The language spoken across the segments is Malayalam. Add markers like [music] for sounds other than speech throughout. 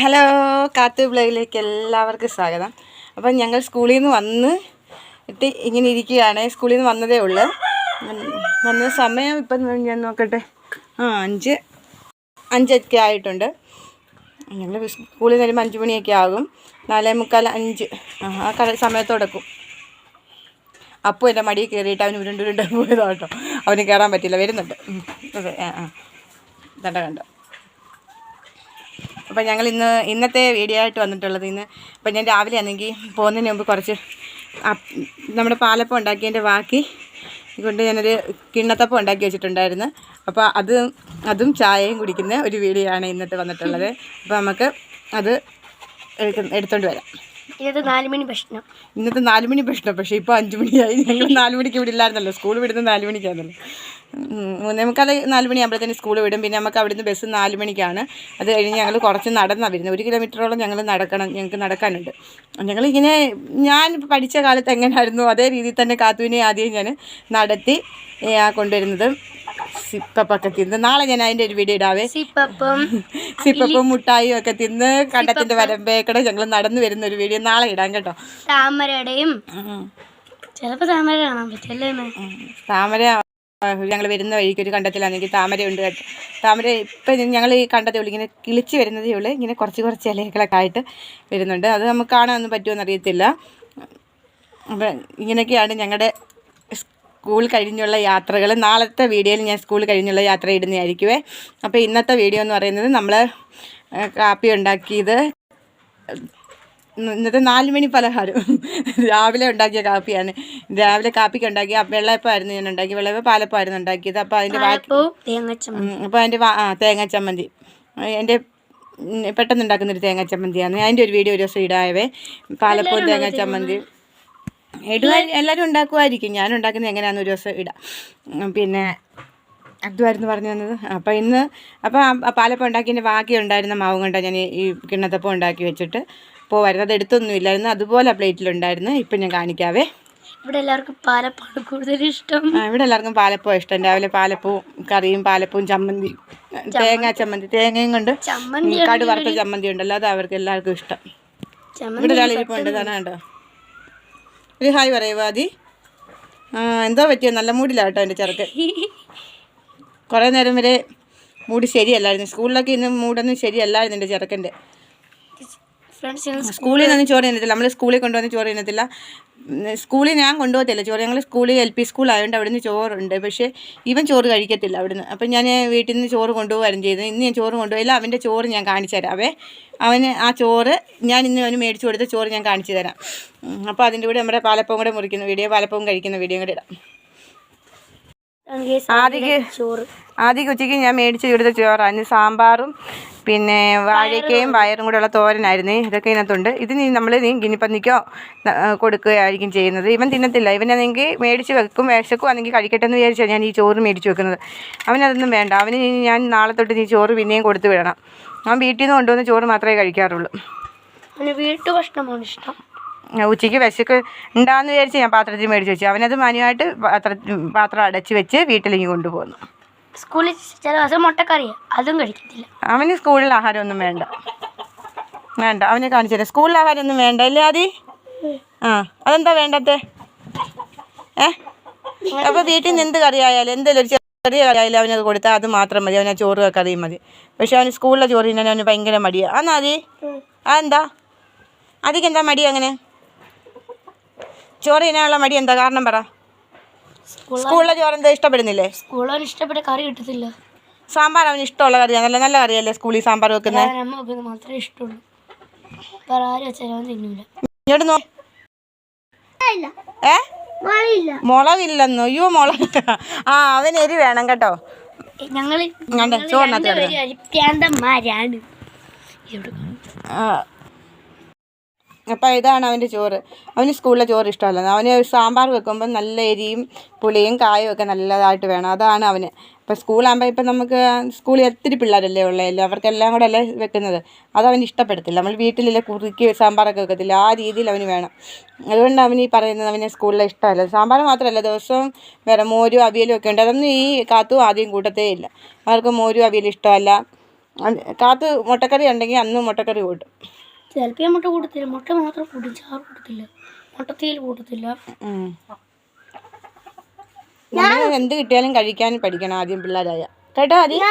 ഹലോ കാത്തു ബ്ലോഗിലേക്ക് എല്ലാവർക്കും സ്വാഗതം. അപ്പം ഞങ്ങൾ സ്കൂളിൽ നിന്ന് വന്ന് ഇട്ട് ഇങ്ങനെ ഇരിക്കുകയാണ്. സ്കൂളിൽ നിന്ന് വന്നതേ ഉള്ളൂ. വന്ന സമയം ഇപ്പം ഞാൻ നോക്കട്ടെ. ആ അഞ്ച് അഞ്ചൊക്കെ ആയിട്ടുണ്ട്. ഞങ്ങൾ സ്കൂളിൽ നിന്ന് വരുമ്പോൾ അഞ്ച് മണിയൊക്കെ ആകും. നാലേ മുക്കാൽ അഞ്ച്. ആ കട സമയത്തോടക്കും അപ്പോൾ എന്റെ മടിയിൽ കയറിയിട്ട് അവന് ഉരുണ്ട് ഉരുണ്ട് പോയതാ കേട്ടോ. അവന് കയറാൻ പറ്റില്ല. വരുന്നുണ്ട്. അതെ ആ ആ. കണ്ടോ കണ്ടോ. അപ്പം ഞങ്ങൾ ഇന്ന് ഇന്നത്തെ വീഡിയോ ആയിട്ട് വന്നിട്ടുള്ളത് ഇന്ന് അപ്പം ഞാൻ രാവിലെ ആണെങ്കിൽ പോകുന്നതിന് മുമ്പ് കുറച്ച് നമ്മുടെ പാലപ്പം ഉണ്ടാക്കിയതിന്റെ ബാക്കി കൊണ്ട് ഞാനൊരു കിണ്ണത്തപ്പം ഉണ്ടാക്കി വെച്ചിട്ടുണ്ടായിരുന്നു. അപ്പോൾ അത് അതും ചായയും കുടിക്കുന്ന ഒരു വീഡിയോ ആണ് ഇന്നത്തെ വന്നിട്ടുള്ളത്. അപ്പോൾ നമുക്ക് അത് എടുത്തുകൊണ്ട് വരാം. ഇത് നാലുമണി ഭക്ഷണം. ഇന്നത്തെ നാലുമണി മണി പ്രശ്നം പക്ഷേ ഇപ്പോൾ അഞ്ച് മണിയായി ഞങ്ങൾ നാലുമണിക്ക് ഇവിടെ ഇല്ലായിരുന്നല്ലോ. സ്കൂൾ വിടുന്നത് നാല് മണിക്കാണല്ലോ നാലുമണിയാകുമ്പോഴത്തേന് സ്കൂൾ വിടും. പിന്നെ നമുക്ക് അവിടുന്ന് ബസ് നാല് മണിക്കാണ് അത് കഴിഞ്ഞ് ഞങ്ങൾ കുറച്ച് നടന്നാണ് വരുന്നത്. ഒരു കിലോമീറ്ററോളം ഞങ്ങൾ നടക്കണം ഞങ്ങൾക്ക് നടക്കാനുണ്ട്. ഞങ്ങൾ ഇങ്ങനെ ഞാൻ പഠിച്ച കാലത്ത് എങ്ങനെയായിരുന്നു അതേ രീതിയിൽ തന്നെ കാത്തുവിനെ ആദ്യം ഞാൻ നടത്തി കൊണ്ടുവരുന്നത്. സിപ്പപ്പൊക്കെ തിന്ന് നാളെ ഞാൻ അതിന്റെ ഒരു വീഡിയോ ഇടാവേ. സിപ്പപ്പം സിപ്പപ്പും മുട്ടായും ഒക്കെ തിന്ന് കണ്ടത്തിന്റെ വരമ്പേക്കടെ ഞങ്ങൾ നടന്നു വരുന്ന ഒരു വീഡിയോ നാളെ ഇടാം കേട്ടോ. താമരയുടെയും ചിലപ്പോ ചിലപ്പോൾ താമര കാണാൻ പറ്റില്ലേ. താമര ഞങ്ങൾ വരുന്ന വഴിക്ക് ഒരു കണ്ടത്തിലാണെങ്കിൽ താമര ഉണ്ട് കേട്ടോ. താമര ഇപ്പം ഞങ്ങൾ ഈ കണ്ടത്തിൽ ഇങ്ങനെ കിളിച്ച് വരുന്നതേ ഉള്ളൂ. ഇങ്ങനെ കുറച്ച് കുറച്ച് ഇലകളൊക്കെ ആയിട്ട് വരുന്നുണ്ട്. അത് നമുക്ക് കാണാനൊന്നും പറ്റുമെന്ന് അറിയത്തില്ല അപ്പം ഇങ്ങനെയൊക്കെയാണ് ഞങ്ങളുടെ സ്കൂൾ കഴിഞ്ഞുള്ള യാത്രകൾ. നാളത്തെ വീഡിയോയിൽ ഞാൻ സ്കൂൾ കഴിഞ്ഞുള്ള യാത്ര ഇടുന്നതായിരിക്കുമേ അപ്പോൾ ഇന്നത്തെ വീഡിയോ എന്ന് പറയുന്നത് നമ്മൾ കാപ്പി ഉണ്ടാക്കിയത് ഇന്നത്തെ നാല് മണി പലഹാരം. രാവിലെ ഉണ്ടാക്കിയ കാപ്പിയാണ്. രാവിലെ കാപ്പിക്ക് ഉണ്ടാക്കിയ വെള്ളയപ്പമായിരുന്നു ഞാൻ ഉണ്ടാക്കി വെള്ളയപ്പം പാലപ്പമായിരുന്നു ഉണ്ടാക്കിയത്. അപ്പോൾ അതിന്റെ ബാക്കി അപ്പോൾ അതിന്റെ ആ തേങ്ങ ചമ്മന്തി എന്റെ ഉം, പെട്ടെന്ന് ഉണ്ടാക്കുന്നൊരു തേങ്ങ ചമ്മന്തിയാണ് അതിന്റെ ഒരു വീഡിയോ ഒരു ദിവസം ഇടായവേ പാലപ്പവും തേങ്ങ ചമ്മന്തി ഇടുക എല്ലാവരും ഉണ്ടാക്കുമായിരിക്കും ഞാൻ ഉണ്ടാക്കുന്നത് എങ്ങനെയാണെന്ന് ഒരു ദിവസം ഇടാം. പിന്നെ അതുമായിരുന്നു പറഞ്ഞു തന്നത്. അപ്പോൾ ഇന്ന് അപ്പോൾ പാലപ്പം ഉണ്ടാക്കിയതിന്റെ ബാക്കി ഉണ്ടായിരുന്ന മാവും കൊണ്ടാണ് ഞാൻ ഈ കിണ്ണത്തപ്പം ഉണ്ടാക്കി വെച്ചിട്ട് പോവായിരുന്നു. അത് എടുത്തൊന്നും ഇല്ലായിരുന്നു. അതുപോലെ പ്ലേറ്റിലുണ്ടായിരുന്നു ഇപ്പം ഞാൻ കാണിക്കാവേ. ഇവിടെ എല്ലാവർക്കും പാലപ്പാണ് കൂടുതൽ ഇഷ്ടം. ആ, ഇവിടെ എല്ലാവർക്കും പാലപ്പം ഇഷ്ടം. രാവിലെ പാലപ്പവും കറിയും പാലപ്പവും ചമ്മന്തി തേങ്ങ ചമ്മന്തി തേങ്ങയും കൊണ്ട് ചമ്മന്തി കടു വറുത്ത ചമ്മന്തി ഉണ്ടല്ലോ. അത് അവർക്ക് എല്ലാവർക്കും ഇഷ്ടം. ഇവിടെ ഒരാളിരിപ്പുണ്ട് തന്നെ കണ്ടോ? ഒരു ഹായ് പറയുമോ ആദി. ആ എന്തോ പറ്റിയോ? നല്ല മൂടിലാട്ടോ എന്റെ ചെറുക്ക് കുറേ നേരം വരെ മൂടി ശരിയല്ലായിരുന്നു. സ്കൂളിലൊക്കെ ഇന്ന് മൂടൊന്നും ശരിയല്ലായിരുന്നു എന്റെ ചെറുക്കന്റെ. സ്കൂളിൽ നിന്നൊന്നും ചോറ് തിന്നത്തില്ല നമ്മൾ സ്കൂളിൽ കൊണ്ടുവന്ന് ചോറ് തിന്നത്തില്ല. സ്കൂളിൽ ഞാൻ കൊണ്ടുപോകത്തില്ല. ചോറ് ഞങ്ങൾ സ്കൂളിൽ എൽ പി സ്കൂളായതുകൊണ്ട് അവിടുന്ന് ചോറുണ്ട്. പക്ഷേ ഇവൻ ചോറ് കഴിക്കത്തില്ല അവിടുന്ന്. അപ്പം ഞാൻ വീട്ടിൽ നിന്ന് ചോറ് കൊണ്ടുപോകാനും ചെയ്തു ഇന്ന് ഞാൻ ചോറ് കൊണ്ടുപോയില്ല അവന്റെ ചോറ് ഞാൻ കാണിച്ചു തരാം. അവേ അവന് ആ ചോറ് ഞാൻ ഇന്ന് അവന് മേടിച്ചു കൊടുത്ത ചോറ് ഞാൻ കാണിച്ചു തരാം. അപ്പോൾ അതിന്റെ കൂടെ നമ്മുടെ പാലപ്പവും കൂടെ മുറിക്കുന്ന വീഡിയോ പാലപ്പവും കഴിക്കുന്ന വീഡിയോ കൂടെ ഇടാം. ആദ്യക്ക് ചോറ് ആദ്യം ഉച്ചയ്ക്ക് ഞാൻ മേടിച്ച് കൊടുത്ത ചോറാണ് സാമ്പാറും പിന്നെ വാഴയ്ക്കയും പയറും. കൂടെ ഉള്ള തോരനായിരുന്നു ഇതൊക്കെ ഇതിനകത്തുണ്ട്. ഇത് നമ്മൾ നീ ഗിനിപ്പന്നിക്കോ കൊടുക്കുകയായിരിക്കും ചെയ്യുന്നത്. ഇവൻ തിന്നത്തില്ല. ഇവനാണെങ്കിൽ മേടിച്ച് വെക്കും വിശക്കും അല്ലെങ്കിൽ കഴിക്കട്ടെ എന്ന് വിചാരിച്ചാൽ ഞാൻ ഈ ചോറ് മേടിച്ച് വെക്കുന്നത്. അവനതൊന്നും വേണ്ട. അവന് ഞാൻ നാളെ തൊട്ട് നീ ചോറ് പിന്നെയും കൊടുത്തു വിടണം. അവൻ വീട്ടിൽ നിന്ന് കൊണ്ടുവന്ന് ചോറ് മാത്രമേ കഴിക്കാറുള്ളൂ. വീട്ടു ഭക്ഷണമാണ് ഇഷ്ടം. ഉച്ചയ്ക്ക് വിശക്ക് ഉണ്ടാന്ന് വിചാരിച്ച് ഞാൻ പാത്രത്തിൽ മേടിച്ച് വെച്ചു. അവനത് മാന്യമായിട്ട് പാത്ര പാത്രം അടച്ച് വെച്ച് വീട്ടിലേക്ക് കൊണ്ടുപോകുന്നു. സ്കൂളിൽ ചില ദിവസം മുട്ടക്കറിയാ. അതും കഴിക്കത്തില്ല. അവന് സ്കൂളിൽ ആഹാരമൊന്നും വേണ്ട. വേണ്ട. അവനെ കാണിച്ചു തരാം സ്കൂളിൽ ആഹാരമൊന്നും വേണ്ട അല്ലേ ആദി? ആ അതെന്താ വേണ്ടത്തെ? ഏ? അപ്പോൾ വീട്ടിൽ നിന്ന് എന്ത് കറി ആയാലും എന്തെങ്കിലും ഒരു ചെറിയ ആയാലും അവനത് കൊടുത്താൽ അത് മാത്രം മതി. അവനാ ചോറ് കറിയും മതി. പക്ഷെ അവന് സ്കൂളിലെ ചോറ് തിന്നാൻ അവന് ഭയങ്കര മടിയാണ് ആന്നാ അതി അതെന്താ? അതിക്കെന്താ മടി അങ്ങനെ? ചോറ് തിന്നാനുള്ള മടി എന്താ? കാരണം പറ. സ്കൂളിലെ ചോറ് എന്താ ഇഷ്ടപ്പെടുന്നില്ലേ? സ്കൂളിൽ ഇഷ്ടപ്പെട്ട കറി കിട്ടത്തില്ല. സാമ്പാർ അവന് ഇഷ്ടമുള്ള കറിയാണ് നല്ല നല്ല കറിയല്ലേ സ്കൂളിൽ സാമ്പാർ വെക്കുന്നത് അമ്മ വെക്കുന്നത്. മാത്രമേ ഇഷ്ടമുള്ളൂ. വേറെ ആരും വെച്ചാലും അവൻ തിന്നൂല. ഇങ്ങോട്ട് നോ ഏ? മുളകില്ലെന്നോ? അയ്യോ മുളക് ആ അവന് എരി വേണം കേട്ടോ. ഞങ്ങൾ ചോറിനകത്ത് കിടന്ന്. ഇവിടെ ആ അപ്പം ഇതാണ് അവന്റെ ചോറ്. അവന് സ്കൂളിലെ ചോറ് ഇഷ്ടമല്ല. അവന് സാമ്പാർ വെക്കുമ്പോൾ നല്ല എരിയും പുളിയും കായും ഒക്കെ നല്ലതായിട്ട് വേണം. അതാണ് അവന്. അപ്പോൾ സ്കൂളാകുമ്പോൾ ഇപ്പം നമുക്ക് സ്കൂളിൽ ഒത്തിരി പിള്ളേരല്ലേ ഉള്ളതല്ലേ അവർക്കെല്ലാം കൂടെ അല്ലേ വെക്കുന്നത്? അത് അവന് ഇഷ്ടപ്പെടത്തില്ല. നമ്മൾ വീട്ടിലല്ലേ കുറുക്കി സാമ്പാറൊക്കെ വെക്കത്തില്ല? ആ രീതിയിൽ അവന് വേണം. അതുകൊണ്ട് അവന് ഈ പറയുന്നത് അവന് സ്കൂളിലെ ഇഷ്ടമല്ല. സാമ്പാർ മാത്രമല്ല ദിവസവും വേറെ മോരും അവിയലും ഒക്കെ ഉണ്ട്. അതൊന്നും ഈ കാത്തും ആദ്യം കൂട്ടത്തേ ഇല്ല. അവർക്ക് മോരും അവിയലും ഇഷ്ടമല്ല. കാത്ത് മുട്ടക്കറി ഉണ്ടെങ്കിൽ അന്ന് മുട്ടക്കറി കൂട്ടും. ചിലപ്പോൾ ഞാൻ മുട്ട കൂട്ടത്തില്ല. മുട്ട മാത്രം കൂട്ടും ചാറ് കൂട്ടത്തില്ല. മുട്ടത്തേൽ കൂട്ടത്തില്ല. നമ്മൾ എന്ത് കിട്ടിയാലും കഴിക്കാൻ പഠിക്കണം ആദ്യം പിള്ളേരായ. കേട്ടോ ആദ്യം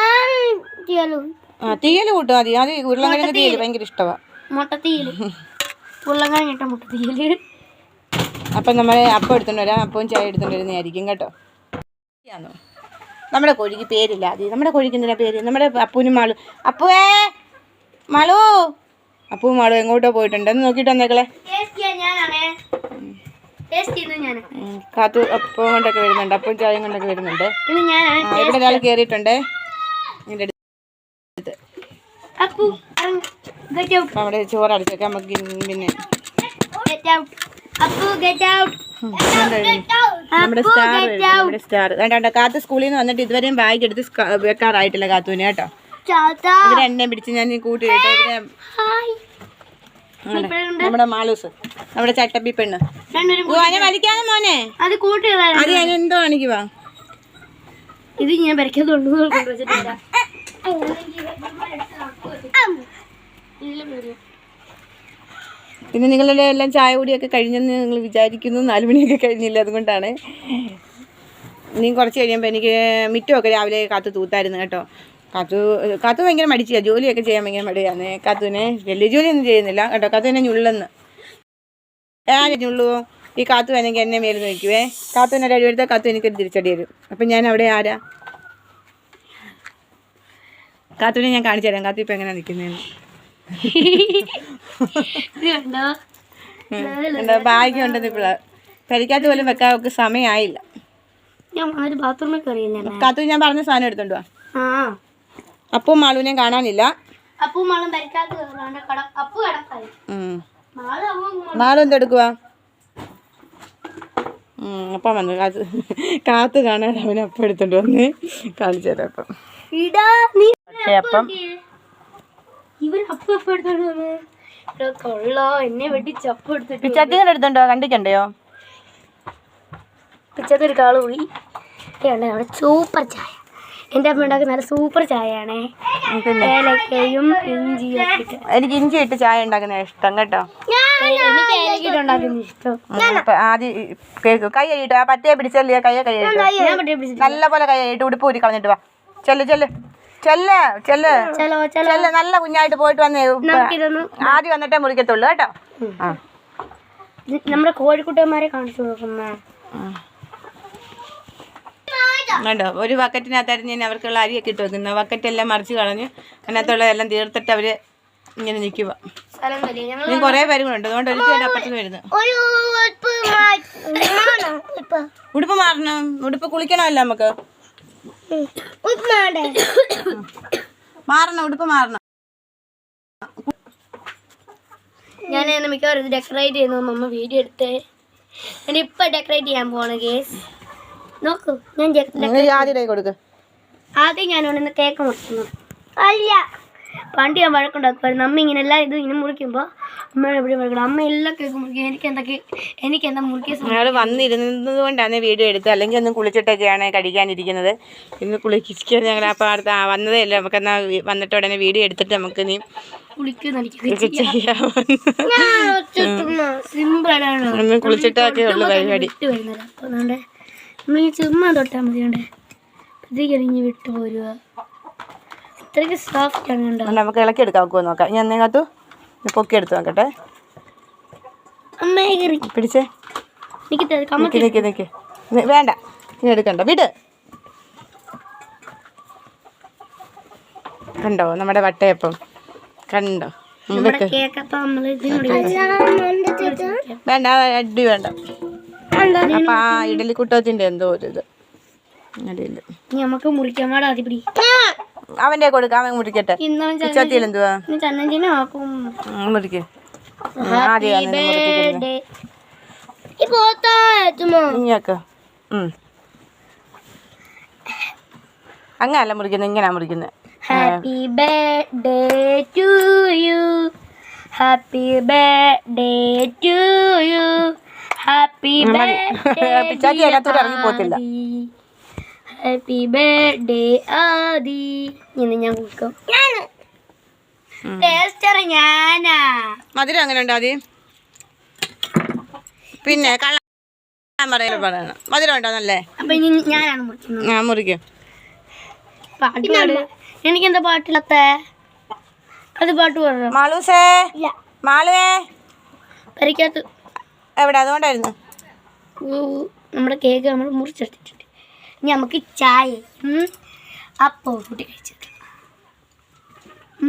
ആ തീയൽ കൂട്ടും അതി അത് ഉരുളക്കിഴങ്ങ് തീയൽ ഭയങ്കര ഇഷ്ടമാണ് മുട്ടത്തീൽ ഉരുളങ്ങാഞ്ഞിട്ട മുട്ടത്തീൽ അപ്പം നമ്മൾ അപ്പം എടുത്തോണ്ട് വരാം. അപ്പവും ചായ എടുത്തോണ്ട് വരുന്നതായിരിക്കും കേട്ടോ. നമ്മുടെ കോഴിക്ക് പേരില്ല. അതി നമ്മുടെ കോഴിക്ക് എന്തിനാ പേര്? നമ്മുടെ അപ്പൂനും മാളു. അപ്പുവേ! മാളു! അപ്പുവും മാളു എങ്ങോട്ടോ പോയിട്ടുണ്ട്? എന്ന് നോക്കിയിട്ട് വന്നേക്കളെ. കാത്തു അപ്പം കൊണ്ടൊക്കെ വരുന്നുണ്ട്. അപ്പം ചായം കൊണ്ടൊക്കെ വരുന്നുണ്ട്. ഇവിടെ ഒരാൾ കയറിയിട്ടുണ്ട് നമ്മുടെ അടുത്ത്. അപ്പം അവിടെ ചോറ് അടിച്ചേക്കാം നമുക്ക് പിന്നെ get out Appu get out നമ്മുടെ സ്റ്റാർ നമ്മുടെ സ്റ്റാർ വേണ്ട കാത്തു സ്കൂളിൽ നിന്ന് വന്നിട്ട് ഇതുവരെയും ബാഗ് എടുത്ത് വെക്കാറായിട്ടില്ല കാത്തുവിന് കേട്ടോ. ചാത്ത. ഇവരെ എന്നെ പിടിച്ച് ഞാൻ കൂട്ടിയിട്ട് ഇവരെ ഹായ് നമ്മുടെ- മാളൂസ് നമ്മുടെ ചട്ടപ്പി പെണ്ണ്. അതിനെ വലിക്കാതെ മോനെ? അത് കൂട്ടി അത് ഞാൻ എന്തോ കാണിക്കുവാ ഇത് ഞാൻ വരയ്ക്കത്തുള്ളൂ കൊണ്ടുവച്ചിട്ടില്ല പിന്നെ നിങ്ങളുടെ എല്ലാം ചായ കൂടിയൊക്കെ കഴിഞ്ഞെന്ന് നിങ്ങൾ വിചാരിക്കുന്നു. നാല് മണിയൊക്കെ കഴിഞ്ഞില്ല അതുകൊണ്ടാണ്. ഇനിയും കുറച്ച് കഴിയുമ്പോൾ എനിക്ക് മിറ്റമൊക്കെ രാവിലെ കാത്തു തൂത്തായിരുന്നു കേട്ടോ. കാത്തു കാത്തു ഭയങ്കര മടിച്ചാ ജോലിയൊക്കെ ചെയ്യാൻ ഭയങ്കര മടിയാണ് കാത്തുവിനെ വലിയ ജോലിയൊന്നും ചെയ്യുന്നില്ല. കേട്ടോ കാത്തുവിനെ ഞുള്ളെന്ന്. ഞാൻ ഞുള്ളുവോ? ഈ കാത്തു വേണമെങ്കിൽ എന്നെ മേലിൽ നിൽക്കുവേ. കാത്തുവിനെ അടി എടുത്താൽ കാത്തു എനിക്കൊരു തിരിച്ചടി തരും. അപ്പം ഞാൻ അവിടെ ആരാ? കാത്തുവിനെ ഞാൻ കാണിച്ചു തരാം. കാത്തു ഇപ്പം എങ്ങനെയാണ് നിൽക്കുന്നതെന്ന് എന്താ ഭാഗ്യം ഉണ്ടെന്ന് ഇപ്പോൾ പരിക്കാത്ത പോലും വെക്കാൻ അവർക്ക് സമയമായില്ല കാത്തു ഞാൻ പറഞ്ഞ സാധനം എടുത്തോണ്ട് വാ. ആ അപ്പം മാളുവിനെയും കാണാനില്ല. മളം പരിക്കാത്ത അപ്പു കിടക്കായി. മാൾ എന്തെടുക്കുവാ? അപ്പം വന്നു കാത്തു കാത്തു കാണാൻ അവനെ അപ്പം എടുത്തോണ്ട് വന്ന് കാണിച്ചു തരാം അപ്പം. അപ്പം. എടുത്തോണ്ട് കണ്ടിട്ടുണ്ടോ പിച്ചത്തെ ഒരു കാൾ പോയി സൂപ്പർ ചായ. എന്റെ അമ്മ ഉണ്ടാക്കുന്ന നല്ല സൂപ്പർ ചായയാണേ. പിന്നെ ഏലക്കയും ഇഞ്ചിയും ഇട്ട്. എനിക്ക് ഇഞ്ചി ഇട്ട് ചായ ഉണ്ടാക്കുന്ന ഇഷ്ടം കേട്ടോ. എനിക്ക് ഏലക്കയിട്ട് ഉണ്ടാക്കുന്ന ഇഷ്ടം. ഉം, അപ്പൊ ആദ്യം കേക്ക് കൈ കഴിയിട്ട് ആ പറ്റയെ പിടിച്ചല്ലേ? കയ്യെ കൈ കഴിയിട്ട് പറ്റേ നല്ല പോലെ കൈ കഴിയിട്ട് ഉടുപ്പ് ഊരി കളഞ്ഞിട്ട് വാ. ചെല്ല് ചെല്ല്. ചെല്ല് ചെല്ല്. ചലോ ചലോ ചെല്ല് നല്ല കുഞ്ഞായിട്ട് പോയിട്ട് വന്നേ. ആദ്യം വന്നിട്ടേ മുറിക്കത്തുള്ളൂ കേട്ടോ. നമ്മുടെ കോഴിക്കുട്ടന്മാരെ കാണിച്ചു കൊടുക്കുന്ന. കണ്ടോ? ഒരു ബക്കറ്റിനകത്തായിരുന്നു ഞാൻ അവർക്കുള്ള അരിയൊക്കെ ഇട്ട് വെക്കുന്നത്. ബക്കറ്റെല്ലാം മറിച്ച് കളഞ്ഞ് അതിനകത്തുള്ളതെല്ലാം തീർത്തിട്ട് അവർ ഇങ്ങനെ നിൽക്കുക ഞാൻ കുറെ പേര് പേരും ഉണ്ട് അതുകൊണ്ട് ഒരു അപ്പുറത്ത് വരുന്നത്. ഉടുപ്പ് മാറണം. ഉടുപ്പ് കുളിക്കണമല്ല നമുക്ക്. മാറണം. ഉടുപ്പ് മാറണം. ഞാൻ മിക്കവാറും ഡെക്കറേറ്റ് ചെയ്യുന്നു വീഡിയോ എടുത്ത്. ഞാൻ ഇപ്പൊ ഡെക്കറേറ്റ് ചെയ്യാൻ പോവാണ് കേസ് നോക്കൂ ഞാൻ ആദ്യം കൊടുക്ക്. ആദ്യം ഞാൻ ഒന്ന് കേക്ക് മുറിക്കുന്നു. അല്ല പണ്ട് ഞാൻ വഴക്കുണ്ടാക്കുമായിരുന്നു അമ്മ ഇങ്ങനെ എല്ലാ ഇതും ഇങ്ങനെ മുറിക്കുമ്പോൾ അമ്മ എവിടെ വഴക്കണം അമ്മ എല്ലാ കേക്ക് മുറിക്കും. എനിക്ക് എന്തൊക്കെ എനിക്ക് എന്താ മുറിക്കിയ സമയം ഞങ്ങൾ വന്നിരുന്നത് കൊണ്ടാണ് വീഡിയോ എടുത്തത്. അല്ലെങ്കിൽ ഒന്നും കുളിച്ചിട്ടൊക്കെയാണ് കഴിക്കാനിരിക്കുന്നത് ഇന്ന് കുളിക്കാൻ ഞങ്ങൾ അപ്പോൾ അടുത്ത് ആ, വന്നതേ അല്ലേ. നമുക്ക് എന്നാൽ വന്നിട്ട് ഉടനെ വീഡിയോ എടുത്തിട്ട് നമുക്ക് നീ കുളിച്ചിട്ടൊക്കെ ഉള്ളു പരിപാടി. നമ്മൾ ചുമ്മാ തൊട്ടാൽ മതി കൊണ്ട്. ഇത് കഴിഞ്ഞ് വിട്ട് പോരുക ഇത്രയ്ക്ക് സോഫ്റ്റ് ആണ് കണ്ടോ? നമുക്ക് ഇളക്കി എടുക്കാം നമുക്ക് നോക്കാം. ഞാൻ എന്നേക്കത്തു പൊക്കി എടുത്ത് നോക്കട്ടെ. കയറി. പിടിച്ചേ. വേണ്ട. നീ എടുക്കണ്ട. വിട്. കണ്ടോ? നമ്മുടെ വട്ടയപ്പം. കണ്ടോ? വേണ്ട അടി വേണ്ട. അപ്പൊ ആ ഇഡലിക്കുട്ടത്തിന്റെ എന്തോ ഒരു ഇത്. അടിയില്ല നമുക്ക് മുറിക്കാൻ പാടാ അതിപ്പിടി അവന്റെ കൊടുക്കാം അവൻ മുറിക്കട്ടെ. പിച്ചാത്തിയിൽ എന്തുവാ? മുറിക്ക്. അങ്ങനല്ല മുറിക്കുന്നത് ഇങ്ങനെയാ മുറിക്കുന്നത്. Happy birthday to you happy birthday to you happy [laughs] പിച്ചാത്തി അതിനകത്തൂടെ ഇറങ്ങി പോകത്തില്ല. Happy birthday Adi. ഇന്ന് ഞാൻ കുടിക്കും ടേസ്റ്റർ ഞാനാ. മധുരം അങ്ങനെ ഉണ്ട് ആദ്യം പിന്നെ കള്ള പറയല പറയണം. മധുരം ഉണ്ടോ നല്ലേ? ഞാനാണ് ഞാൻ മുറിക്കും. പാട്ട് പാട്. എനിക്കെന്താ പാട്ടില്ലാത്ത? അത് പാട്ട് പറഞ്ഞു മാളൂസേ? മാളുവേ? പരിക്കകത്ത് എവിടെ? അതുകൊണ്ടായിരുന്നു. നമ്മുടെ കേക്ക് നമ്മൾ മുറിച്ചെടുത്തിട്ടുണ്ട്. ഇനി നമുക്ക് ചായ. അപ്പോൾ കൂട്ടി കഴിച്ചിട്ട്.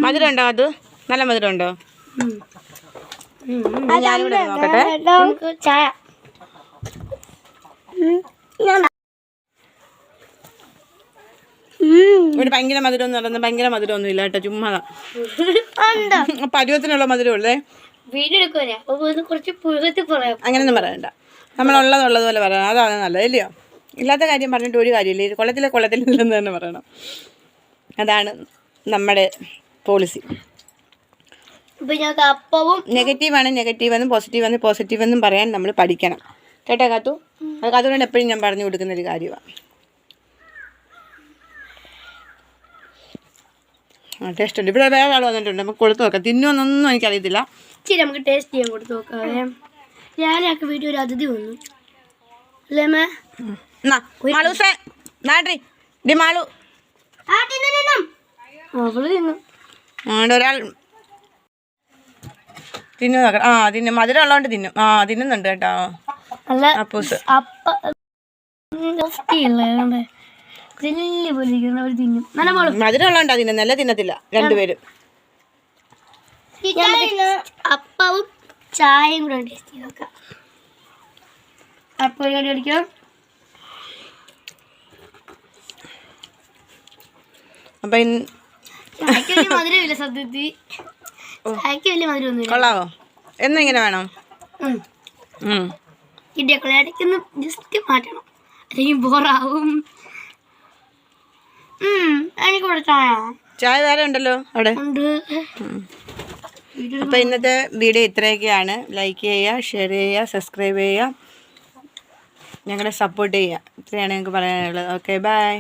മധുരം ഉണ്ടോ അത്? നല്ല മധുരമുണ്ടോ? ഞാനിവിടെ നോക്കട്ടെ. നമുക്ക് ചായ. ഇവിടെ ഭയങ്കര മധുരം എന്ന് പറയുന്നത് ഭയങ്കര മധുരമൊന്നും ഇല്ല കേട്ടോ ചുമ്മാതാ. പരുവത്തിനുള്ള മധുരം ഉള്ളേ വീഡിയോ അപ്പോൾ ഒന്ന് കുറച്ച് പറയാം. അങ്ങനെയൊന്നും പറയണ്ട. നമ്മളുള്ളതുള്ളത് പോലെ പറയണം. അതാണ് നല്ലത് ഇല്ലയോ? ഇല്ലാത്ത കാര്യം പറഞ്ഞിട്ട് ഒരു കാര്യമില്ല. കൊള്ളത്തിലെ കൊള്ളത്തില്ലെന്ന് തന്നെ പറയണം. അതാണ് നമ്മുടെ പോളിസി ഇപ്പൊ ഞങ്ങൾക്ക് അപ്പവും നെഗറ്റീവാണ് നെഗറ്റീവ് എന്നും പോസിറ്റീവ് എന്നും പോസിറ്റീവ് എന്നും പറയാൻ നമ്മൾ പഠിക്കണം. കേട്ടോ കാത്തു? അത് കാത്തുകൊണ്ട് എപ്പോഴും ഞാൻ പറഞ്ഞു കൊടുക്കുന്ന ഒരു കാര്യമാണ് ആ ടേസ്റ്റ് ഉണ്ട്. ഇവിടെ വേറെ ആൾ വന്നിട്ടുണ്ട്. നമുക്ക് കൊടുത്തു നോക്കാം. തിന്നുമെന്നൊന്നും എനിക്കറിയത്തില്ല. ഇച്ചിരി നമുക്ക് ടേസ്റ്റ് ചെയ്യാൻ കൊടുത്ത് നോക്കാവേ ഞാനൊക്കെ വീട്ടിൽ ഒരു അതിഥി വന്നു. അല്ലേ മേ മാളൂസേ നാട്രി ഡി മാളു അവൾ തിന്നു. ഒരാൾ തിന്നു ആ തിന്നു. മധുരം ഉള്ളതുകൊണ്ട് തിന്നും. ആ തിന്നുന്നുണ്ട് കേട്ടോ. അപ്പൂസ് മധുരം ഉള്ളതുകൊണ്ടാ നല്ല തിന്നത്തില്ല. രണ്ടുപേരും. അപ്പവും ചായയും കൂടെ ടേസ്റ്റ് ചെയ്ത് നോക്കാം. അപ്പം കടി അടിക്കാം അപ്പം മധുരമില്ല സത്യത്തിൽ ചായക്ക് വലിയ മധുരമൊന്നുമില്ല. കൊള്ളാവോ? എന്നും ഇങ്ങനെ വേണം. ഇടിയൊക്കെ ഇടയ്ക്കൊന്ന് ജസ്റ്റ് മാറ്റണം. അല്ലെങ്കിൽ ബോറാവും. എനിക്ക് ഇവിടെ ചായ. ചായ വേറെ ഉണ്ടല്ലോ അവിടെ. ഉണ്ട്. അപ്പം ഇന്നത്തെ വീഡിയോ ഇത്രയൊക്കെയാണ്. ലൈക്ക് ചെയ്യുക ഷെയർ ചെയ്യുക സബ്സ്ക്രൈബ് ചെയ്യുക. ഞങ്ങളെ സപ്പോർട്ട് ചെയ്യുക. ഇത്രയാണ് ഞങ്ങൾക്ക് പറയാനുള്ളത്. Okay bye